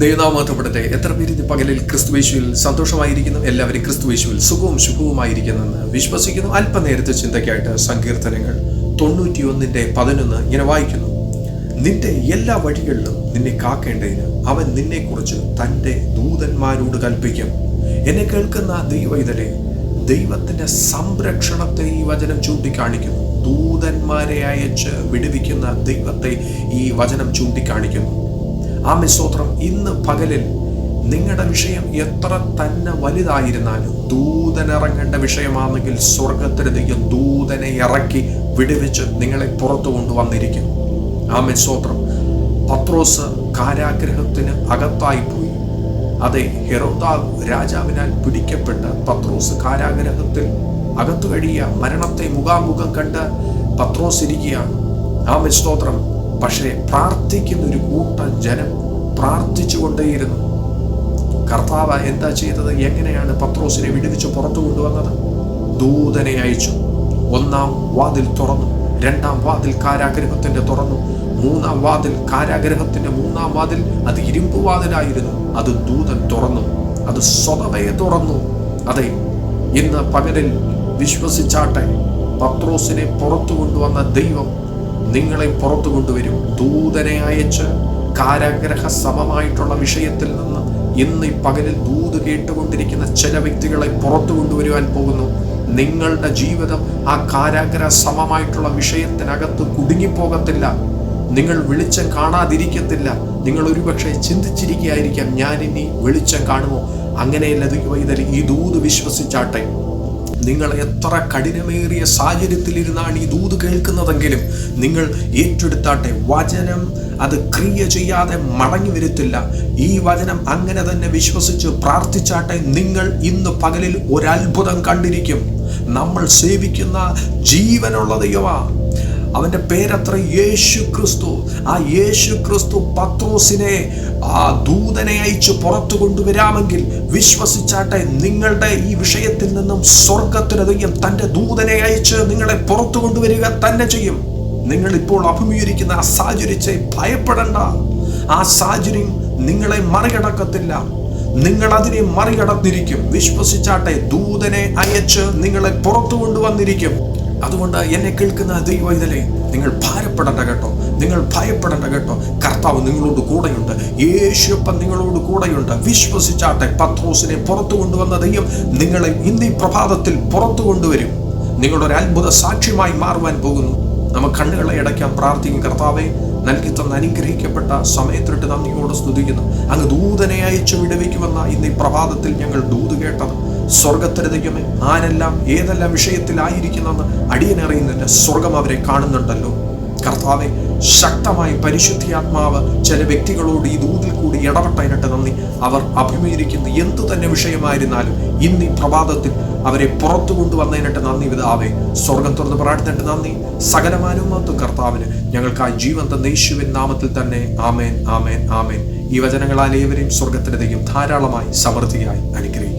ദൈവനാമത്തപ്പെടട്ടെ എത്ര പേര് ഇന്ന് പകലിൽ ക്രിസ്തുവേശുവിൽ സന്തോഷമായിരിക്കുന്നു? എല്ലാവരും ക്രിസ്തുവേശുവിൽ സുഖവും ശുഭവുമായിരിക്കുന്നെന്ന് വിശ്വസിക്കുന്നു. അല്പനേരത്തെ ചിന്തയ്ക്കായിട്ട് സങ്കീർത്തനങ്ങൾ തൊണ്ണൂറ്റിയൊന്നിന്റെ പതിനൊന്ന് ഇങ്ങനെ വായിക്കുന്നു. നിന്റെ എല്ലാ വഴികളിലും നിന്നെ കാക്കേണ്ടതിന് അവൻ നിന്നെക്കുറിച്ച് തന്റെ ദൂതന്മാരോട് കൽപ്പിക്കും. എന്നെ കേൾക്കുന്ന ദൈവൈതലെ ദൈവത്തിന്റെ സംരക്ഷണത്തെ ഈ വചനം ചൂണ്ടിക്കാണിക്കുന്നു. ദൂതന്മാരെ അയച്ച് വിടുവിക്കുന്ന ദൈവത്തെ ഈ വചനം ചൂണ്ടിക്കാണിക്കുന്നു. ആമേ സ്തോത്രം ഇന്ന് പകലിൽ നിങ്ങളുടെ വിഷയം എത്ര തന്നെ വലുതായിരുന്നാലും ദൂതനിറങ്ങേണ്ട വിഷയമാണെങ്കിൽ സ്വർഗത്തിന് ദൈവം ദൂതനെ ഇറക്കി വിടുവിച്ച് നിങ്ങളെ പുറത്തു കൊണ്ടുവന്നിരിക്കും ആ സ്തോത്രം പത്രോസ് കാരാഗ്രഹത്തിന് അകത്തായി പോയി. അതെ ഹെറോദാവ് രാജാവിനാൽ പിടിക്കപ്പെട്ട പത്രോസ് കാരാഗ്രഹത്തിൽ അകത്തു കഴിയ മരണത്തെ മുഖാമുഖം കണ്ട് പത്രോസ് ഇരിക്കുകയാണ്. ആ സ്തോത്രം പക്ഷേ പ്രാർത്ഥിക്കുന്ന ഒരു കൂട്ട ജനം പ്രാർത്ഥിച്ചുകൊണ്ടേയിരുന്നു. കർത്താവ് എന്താ ചെയ്തത്? എങ്ങനെയാണ് പത്രോസിനെ വിടുവിച്ച് പുറത്തു കൊണ്ടുവന്നത്? ദൂതനെ അയച്ചു. ഒന്നാം വാതിൽ തുറന്നു. രണ്ടാം വാതിൽ കാരാഗ്രഹത്തിന്റെ തുറന്നു. മൂന്നാം വാതിൽ കാരാഗ്രഹത്തിന്റെ മൂന്നാം വാതിൽ അത് ഇരുമ്പ് വാതിലായിരുന്നു. അത് ദൂതൻ തുറന്നു. അത് സ്വതവയെ തുറന്നു. അതെ ഇന്ന് പകലിൽ വിശ്വസിച്ചാട്ടെ പത്രോസിനെ പുറത്തു കൊണ്ടുവന്ന ദൈവം നിങ്ങളെ പുറത്തു കൊണ്ടുവരും. ദൂതനെ അയച്ച് കാരാഗ്രഹ സമമായിട്ടുള്ള വിഷയത്തിൽ നിന്ന് ഇന്ന് ഈ പകലിൽ ദൂത് കേട്ടുകൊണ്ടിരിക്കുന്ന ചില വ്യക്തികളെ പുറത്തു കൊണ്ടുവരുവാൻ പോകുന്നു. നിങ്ങളുടെ ജീവിതം ആ കാരാഗ്രഹ സമമായിട്ടുള്ള വിഷയത്തിനകത്ത് കുടുങ്ങിപ്പോകത്തില്ല. നിങ്ങൾ വെളിച്ചം കാണാതിരിക്കത്തില്ല. നിങ്ങൾ ഒരുപക്ഷെ ചിന്തിച്ചിരിക്കുകയായിരിക്കാം ഞാനിനി വെളിച്ചം കാണുമോ? അങ്ങനെയല്ല ദൈവം ഈ ദൂത് വിശ്വസിച്ചാട്ടെ. നിങ്ങൾ എത്ര കഠിനമേറിയ സാഹചര്യത്തിലിരുന്നാണ് ഈ ദൂത് കേൾക്കുന്നതെങ്കിലും നിങ്ങൾ ഏറ്റെടുത്താട്ടെ വചനം അത് ക്രിയ ചെയ്യാതെ മടങ്ങി വരത്തില്ല. ഈ വചനം അങ്ങനെ തന്നെ വിശ്വസിച്ച് പ്രാർത്ഥിച്ചാട്ടെ നിങ്ങൾ ഇന്ന് പകലിൽ ഒരത്ഭുതം കണ്ടിരിക്കും. നമ്മൾ സേവിക്കുന്ന ജീവനുള്ള ദൈവമാ. അവന്റെ പേരത്ര യേശു ക്രിസ്തു ആ യേശു ക്രിസ്തു പത്രോസിനെ ആ ദൂതനെ അയച്ച് പുറത്തു കൊണ്ടുവരാമെങ്കിൽ വിശ്വസിച്ചാട്ടെ നിങ്ങളുടെ ഈ വിഷയത്തിൽ നിന്നും സ്വർഗത്തിന് ദൈവം തന്റെ ദൂതനെ അയച്ച് നിങ്ങളെ പുറത്തു കൊണ്ടുവരിക തന്നെ ചെയ്യും. നിങ്ങൾ ഇപ്പോൾ അഭിമുഖീകരിക്കുന്ന ആ സാഹചര്യത്തെ ഭയപ്പെടണ്ട. ആ സാഹചര്യം നിങ്ങളെ മറികടക്കത്തില്ല. നിങ്ങൾ അതിനെ മറികടന്നിരിക്കും. വിശ്വസിച്ചാട്ടെ ദൂതനെ അയച്ച് നിങ്ങളെ പുറത്തു കൊണ്ടുവന്നിരിക്കും. അതുകൊണ്ട് എന്നെ കേൾക്കുന്ന ദൈവത്തിലെ നിങ്ങൾ ഭാരപ്പെടേണ്ട കേട്ടോ. നിങ്ങൾ ഭയപ്പെടേണ്ട കേട്ടോ. കർത്താവ് നിങ്ങളോട് കൂടെയുണ്ട്. യേശുപ്പം നിങ്ങളോട് കൂടെയുണ്ട്. വിശ്വസിച്ചാട്ടെ പത്രോസിനെ പുറത്തു കൊണ്ടുവന്ന ദൈവം നിങ്ങളെ ഇന്നീ പ്രഭാതത്തിൽ പുറത്തു കൊണ്ടുവരും. നിങ്ങളൊരു അത്ഭുത സാക്ഷ്യമായി മാറുവാൻ പോകുന്നു. നമുക്ക് കണ്ണുകളെ അടയ്ക്കാൻ പ്രാർത്ഥിക്കും കർത്താവെ. നൽകി തന്ന അനുഗ്രഹിക്കപ്പെട്ട സമയത്തിട്ട് നന്ദിയോട് സ്തുതിക്കുന്നു. അങ്ങ് ദൂതനെ അയച്ചു വിടവയ്ക്കുമെന്ന ഇന്ന് ഈ പ്രഭാതത്തിൽ ഞങ്ങൾ ദൂത് കേട്ടത് സ്വർഗത്തിന് ആരെല്ലാം ഏതെല്ലാം വിഷയത്തിലായിരിക്കുന്നെന്ന് അടിയനറിയുന്നില്ല സ്വർഗം അവരെ കാണുന്നുണ്ടല്ലോ. കർത്താവെ ശക്തമായി പരിശുദ്ധിയാത്മാവ് ചില വ്യക്തികളോട് ഈ ദൂതിൽ കൂടി ഇടപെട്ടതിനിട്ട് നന്ദി. അവർ അഭിമുഖീകരിക്കുന്ന എന്തു തന്നെ വിഷയമായിരുന്നാലും ഇന്ന് ഈ പ്രഭാതത്തിൽ അവരെ പുറത്തു കൊണ്ടുവന്നതിനിട്ട് നന്ദി വിതാവേ സ്വർഗം തുറന്ന് പ്രാർത്ഥനയിട്ട് നന്ദി. സകലമാനുമാത്തു കർത്താവിന് ഞങ്ങൾക്ക് ആ ജീവൻ തന്ന യേശുവിൻ നാമത്തിൽ തന്നെ ആമേൻ ആമേൻ ആമേൻ. ഈ വചനങ്ങളാൽ ഏവരെയും സ്വർഗത്തിന്റെ ധാരാളമായി സമൃദ്ധിയായി അനുഗ്രഹിക്കും.